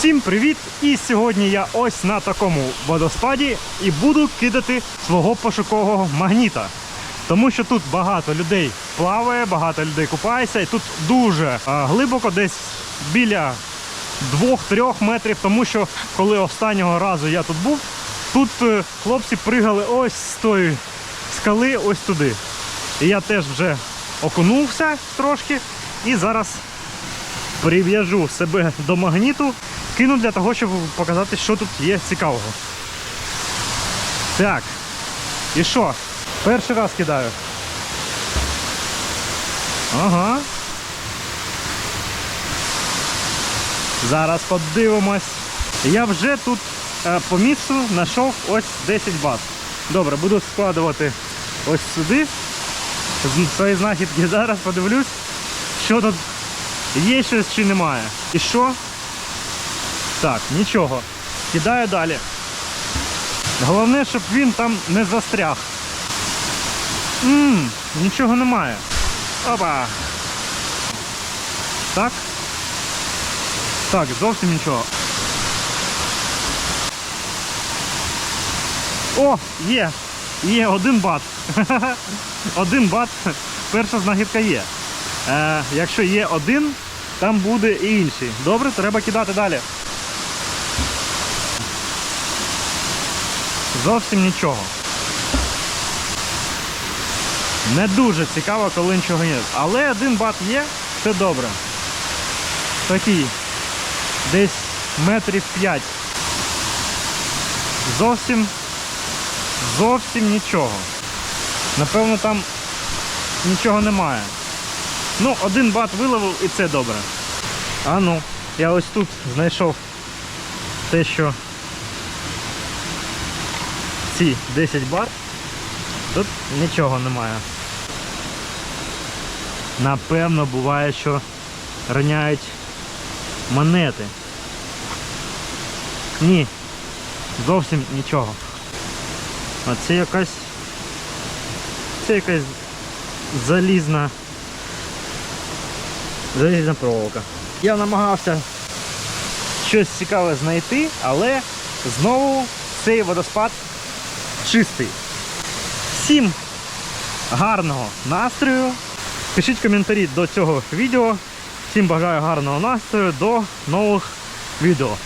Всім привіт! І сьогодні я ось на такому водоспаді і буду кидати свого пошукового магніта. Тому що тут багато людей плаває, багато людей купається, і тут дуже а, глибоко, десь біля 2-3 метрів. Тому що коли останнього разу я тут був, тут е, хлопці пригали ось з тої скали, ось туди. І я теж вже окунувся трошки і зараз прив'яжу себе до магніту, кину для того, щоб показати, що тут є цікавого. Так. І що? Перший раз кидаю. Ага. Зараз подивимось. Я вже тут е, по місцю знайшов ось 10 бат. Добре, буду складувати ось сюди. Свої знахідки зараз подивлюсь, що тут Є щось чи немає? І що? Так, нічого. Кидаю далі. Головне, щоб він там не застряг. Ммм, нічого немає. Опа. Так. Так, зовсім нічого. О, є! Є один бат. один бат. Перша знахідка є. Е, якщо є один, там буде і інший. Добре, треба кидати далі. Зовсім нічого. Не дуже цікаво, коли нічого є. Але один бат є, це добре. Такий. Десь метрів 5. Зовсім зовсім нічого. Напевно, там нічого немає. Ну, один бат виловив і це добре. А ну, я ось тут знайшов те, що ці 10 бат. Тут нічого немає. Напевно, буває, що роняють монети. Ні, зовсім нічого. А це якась це якась залізна залізна проволока. Я намагався щось цікаве знайти, але знову цей водоспад чистий. Всім гарного настрою. Пишіть коментарі до цього відео. Всім бажаю гарного настрою. До нових відео.